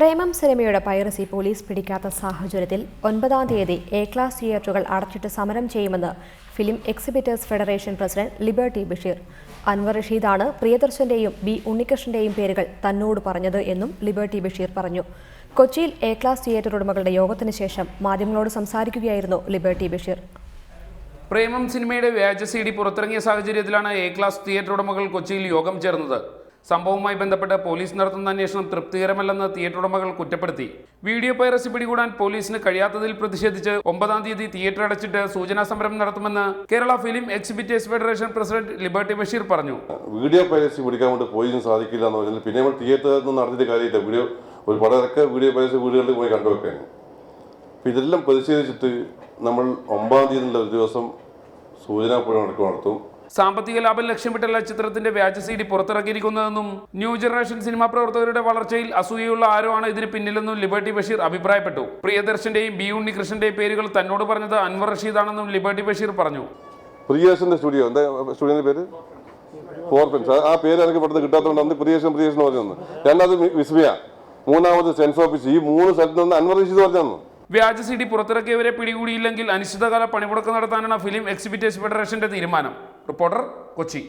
പ്രേമം സിനിമയുടെ piracy police പിടിക്കാത്ത സാഹചര്യത്തിൽ ഒൻപതാം തീയതി എ ക്ലാസ് തിയേറ്ററുകൾ അടച്ചിട്ട് സമരം ചെയ്യുമെന്ന് film exhibitors federation president Liberty Basheer. Anwar റഷീദാണ് പ്രിയദർശന്റെയും ബി ഉണ്ണികൃഷ്ണന്റെയും പേരുകൾ തന്നോട് പറഞ്ഞത് എന്നും ലിബർട്ടി ബഷീർ പറഞ്ഞു. കൊച്ചിയിൽ എ ക്ലാസ് തിയേറ്റർ ഉടമകളുടെ യോഗത്തിന് ശേഷം മാധ്യമങ്ങളോട് സംസാരിക്കുകയായിരുന്നു ലിബർട്ടി ബഷീർ. പ്രേമം സിനിമയുടെ വ്യാജ സി ഡി പുറത്തിറങ്ങിയ സാഹചര്യത്തിലാണ് എ ക്ലാസ് തിയേറ്റർ ഉടമകൾ കൊച്ചിയിൽ യോഗം ചേർന്നത്. സംഭവവുമായി ബന്ധപ്പെട്ട് പോലീസ് നടത്തുന്ന അന്വേഷണം തൃപ്തികരമല്ലെന്ന് തിയേറ്റർ ഉടമകൾ കുറ്റപ്പെടുത്തി. വീഡിയോ പൈറസി പിടികൂടാൻ പോലീസിന് കഴിയാത്തതിൽ പ്രതിഷേധിച്ച് ഒമ്പതാം തീയതി തിയേറ്റർ അടച്ചിട്ട് സൂചനാ സമരം നടത്തുമെന്ന് Kerala film exhibitors federation president Liberty Basheer പറഞ്ഞു. വീഡിയോ പൈറസി പിടിക്കാൻ വേണ്ടി പോലീസിന് സാധിക്കില്ല എന്ന് പറഞ്ഞാൽ പിന്നെ തിയേറ്ററിൽ നിന്ന് നടത്തിയിട്ട് കാര്യമില്ല. വീഡിയോ ഒരു പടമൊക്കെ വീഡിയോ പൈറസി വീടുകളിൽ പോയി കണ്ടുവെക്കാൻ അപ്പം ഇതെല്ലാം പ്രതിഷേധിച്ചിട്ട് നമ്മൾ ഒമ്പതാം തീയതി ഒരു ദിവസം സൂചനാപ്പുഴ നടക്കും നടത്തും. സാമ്പത്തിക ലാഭം ലക്ഷ്യമിട്ടല്ല ചിത്രത്തിന്റെ വ്യാജ സി ഡി പുറത്തിറക്കിയിരിക്കുന്നതെന്നും ന്യൂ ജനറേഷൻ സിനിമാ പ്രവർത്തകരുടെ വളർച്ചയിൽ അസൂയുള്ള ആരോ ആണ് ഇതിന് പിന്നിലെന്നും ലിബർട്ടി ബഷീർ അഭിപ്രായപ്പെട്ടു. പ്രിയദർശന്റെയും ബി ഉണ്ണികൃഷ്ണന്റെയും പേരുകൾ തന്നോട് പറഞ്ഞത് അൻവർ റഷീദാണെന്നും ലിബർട്ടി ബഷീർ പറഞ്ഞു. പ്രിയേഷന്റെ സ്റ്റുഡിയോ എന്താ സ്റ്റുഡിയോന്റെ പേര്? ഫോർഫിൻസ് ആ പേര് എനിക്ക് പെട്ടെന്ന് കിട്ടാത്തതുകൊണ്ട് അന്ന് പ്രിയേഷൻ പ്രിയേഷൻ പറഞ്ഞു രണ്ടാമത് വിസ്മയ. മൂന്നാമത് സെൻസ് ഓഫീസ്. ഈ മൂന്ന് സ്ഥലത്ത് നിന്ന് അൻവർ റഷീദ് പറഞ്ഞു വ്യാജ സി ഡി പുറത്തിറക്കിയവരെ പിടികൂടിയില്ലെങ്കിൽ അനിശ്ചിതകാല പണിമുടക്ക് നടത്താനാണ് ഫിലിം എക്സിബിറ്റേഴ്സ് ഫെഡറേഷന്റെ തീരുമാനം. റിപ്പോർട്ടർ കൊച്ചി